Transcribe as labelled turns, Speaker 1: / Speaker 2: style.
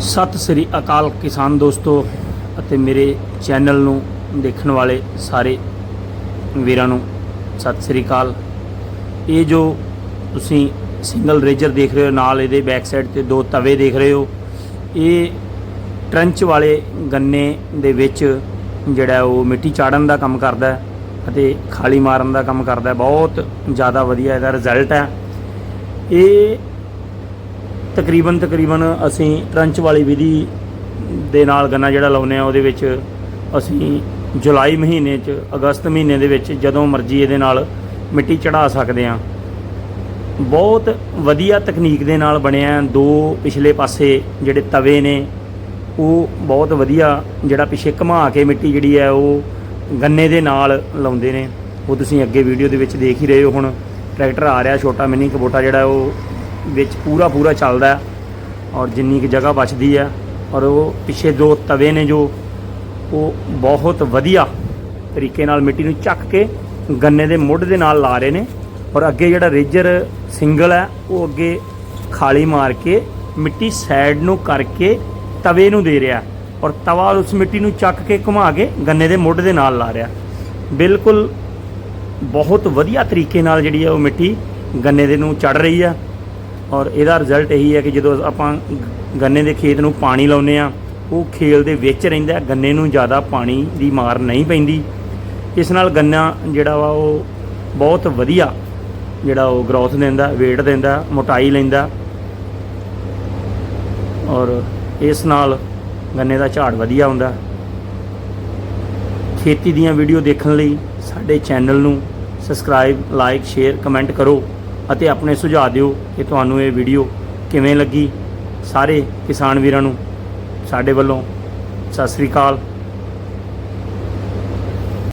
Speaker 1: ਸਤਿ ਸ੍ਰੀ ਅਕਾਲ ਕਿਸਾਨ ਦੋਸਤੋ ਅਤੇ ਮੇਰੇ ਚੈਨਲ ਨੂੰ ਦੇਖਣ ਵਾਲੇ ਸਾਰੇ ਵੀਰਾਂ ਨੂੰ ਸਤਿ ਸ੍ਰੀ ਅਕਾਲ। ਇਹ ਜੋ ਤੁਸੀਂ ਸਿੰਗਲ ਰੇਜਰ ਦੇਖ ਰਹੇ ਹੋ, ਨਾਲ ਇਹਦੇ ਬੈਕ ਸਾਈਡ ਤੇ ਦੋ ਤਵੇ ਦੇਖ ਰਹੇ ਹੋ, ਇਹ ਟਰੰਚ ਵਾਲੇ ਗੰਨੇ ਦੇ ਵਿੱਚ ਜਿਹੜਾ ਉਹ ਮਿੱਟੀ ਚਾੜਨ ਦਾ ਕੰਮ ਕਰਦਾ ਹੈ ਅਤੇ ਖਾਲੀ ਮਾਰਨ ਦਾ ਕੰਮ ਕਰਦਾ ਹੈ। ਬਹੁਤ ਜ਼ਿਆਦਾ ਵਧੀਆ ਇਹਦਾ ਰਿਜ਼ਲਟ ਹੈ। ਇਹ ਤਕਰੀਬਨ ਤਕਰੀਬਨ ਅਸੀਂ ਟਰੰਚ ਵਾਲੀ ਵਿਧੀ ਦੇ ਨਾਲ ਗੰਨਾ ਜਿਹੜਾ ਲਾਉਂਦੇ ਆ ਉਹਦੇ ਵਿੱਚ ਅਸੀਂ ਜੁਲਾਈ ਮਹੀਨੇ 'ਚ, ਅਗਸਤ ਮਹੀਨੇ ਦੇ ਵਿੱਚ ਜਦੋਂ ਮਰਜ਼ੀ ਇਹਦੇ ਨਾਲ ਮਿੱਟੀ ਚੜਾ ਸਕਦੇ ਆ ਬਹੁਤ ਵਧੀਆ ਤਕਨੀਕ ਦੇ ਨਾਲ ਬਣਿਆ ਦੋ ਪਿਛਲੇ ਪਾਸੇ ਜਿਹੜੇ ਤਵੇ ਨੇ, ਉਹ ਬਹੁਤ ਵਧੀਆ ਜਿਹੜਾ ਪਿੱਛੇ ਘੁਮਾ ਕੇ ਮਿੱਟੀ ਜਿਹੜੀ ਹੈ, ਉਹ ਗੰਨੇ ਦੇ ਨਾਲ ਲਾਉਂਦੇ ਨੇ। ਉਹ ਤੁਸੀਂ ਅੱਗੇ ਵੀਡੀਓ ਦੇ ਵਿੱਚ ਦੇਖ ਹੀ ਰਹੇ ਹੋ ਹੁਣ। ਟਰੈਕਟਰ ਆ ਰਿਹਾ, ਛੋਟਾ ਮਿੰਨੀ ਕਬੋਟਾ ਜਿਹੜਾ ਉਹ ਵਿੱਚ ਪੂਰਾ ਪੂਰਾ ਚੱਲਦਾ ਹੈ ਔਰ ਜਿੰਨੀ ਕੁ ਜਗ੍ਹਾ ਬਚਦੀ ਹੈ, ਔਰ ਉਹ ਪਿੱਛੇ ਦੋ ਤਵੇ ਨੇ ਜੋ ਉਹ ਬਹੁਤ ਵਧੀਆ ਤਰੀਕੇ ਨਾਲ ਮਿੱਟੀ ਨੂੰ ਚੱਕ ਕੇ ਗੰਨੇ ਦੇ ਮੁੱਢ ਦੇ ਨਾਲ ਲਾ ਰਹੇ ਨੇ ਔਰ ਅੱਗੇ ਜਿਹੜਾ ਰੇਜਰ ਸਿੰਗਲ ਹੈ, ਉਹ ਅੱਗੇ ਖਾਲੀ ਮਾਰ ਕੇ ਮਿੱਟੀ ਸਾਈਡ ਨੂੰ ਕਰਕੇ ਤਵੇ ਨੂੰ ਦੇ ਰਿਹਾ ਔਰ ਤਵਾ ਉਸ ਮਿੱਟੀ ਨੂੰ ਚੱਕ ਕੇ ਘੁਮਾ ਕੇ ਗੰਨੇ ਦੇ ਮੁੱਢ ਦੇ ਨਾਲ ਲਾ ਰਿਹਾ ਬਿਲਕੁਲ ਬਹੁਤ ਵਧੀਆ ਤਰੀਕੇ ਨਾਲ ਜਿਹੜੀ ਹੈ ਉਹ ਮਿੱਟੀ ਗੰਨੇ ਦੇ ਨੂੰ ਚੜ ਰਹੀ ਆ ਔਰ ਇਹਦਾ ਰਿਜ਼ਲਟ ਇਹੀ ਹੈ ਕਿ ਜਦੋਂ ਆਪਾਂ ਗੰਨੇ ਦੇ ਖੇਤ ਨੂੰ ਪਾਣੀ ਲਾਉਨੇ ਆ ਉਹ ਖੇਲ ਦੇ ਵਿੱਚ ਰਹਿੰਦਾ ਗੰਨੇ ਨੂੰ ਜ਼ਿਆਦਾ ਪਾਣੀ ਦੀ ਮਾਰ ਨਹੀਂ ਪੈਂਦੀ। ਇਸ ਨਾਲ ਗੰਨਾ ਜਿਹੜਾ ਵਾ, ਉਹ ਬਹੁਤ ਵਧੀਆ ਜਿਹੜਾ ਉਹ ਗਰੋਥ ਦਿੰਦਾ, weight ਦਿੰਦਾ, ਮੋਟਾਈ ਲੈਂਦਾ। ਔਰ ਇਸ ਨਾਲ ਗੰਨੇ ਦਾ ਝਾੜ ਵਧੀਆ ਹੁੰਦਾ। ਖੇਤੀ ਦੀਆਂ ਵੀਡੀਓ ਦੇਖਣ ਲਈ ਸਾਡੇ ਚੈਨਲ ਨੂੰ ਸਬਸਕ੍ਰਾਈਬ ਲਾਈਕ ਸ਼ੇਅਰ ਕਮੈਂਟ ਕਰੋ। ਅਤੇ ਆਪਣੇ ਸੁਝਾਅ ਦਿਓ ਕਿ ਤੁਹਾਨੂੰ ਇਹ ਵੀਡੀਓ ਕਿਵੇਂ ਲੱਗੀ। ਸਾਰੇ ਕਿਸਾਨ ਵੀਰਾਂ ਨੂੰ ਸਾਡੇ ਵੱਲੋਂ ਸਤਿ ਸ੍ਰੀ ਅਕਾਲ।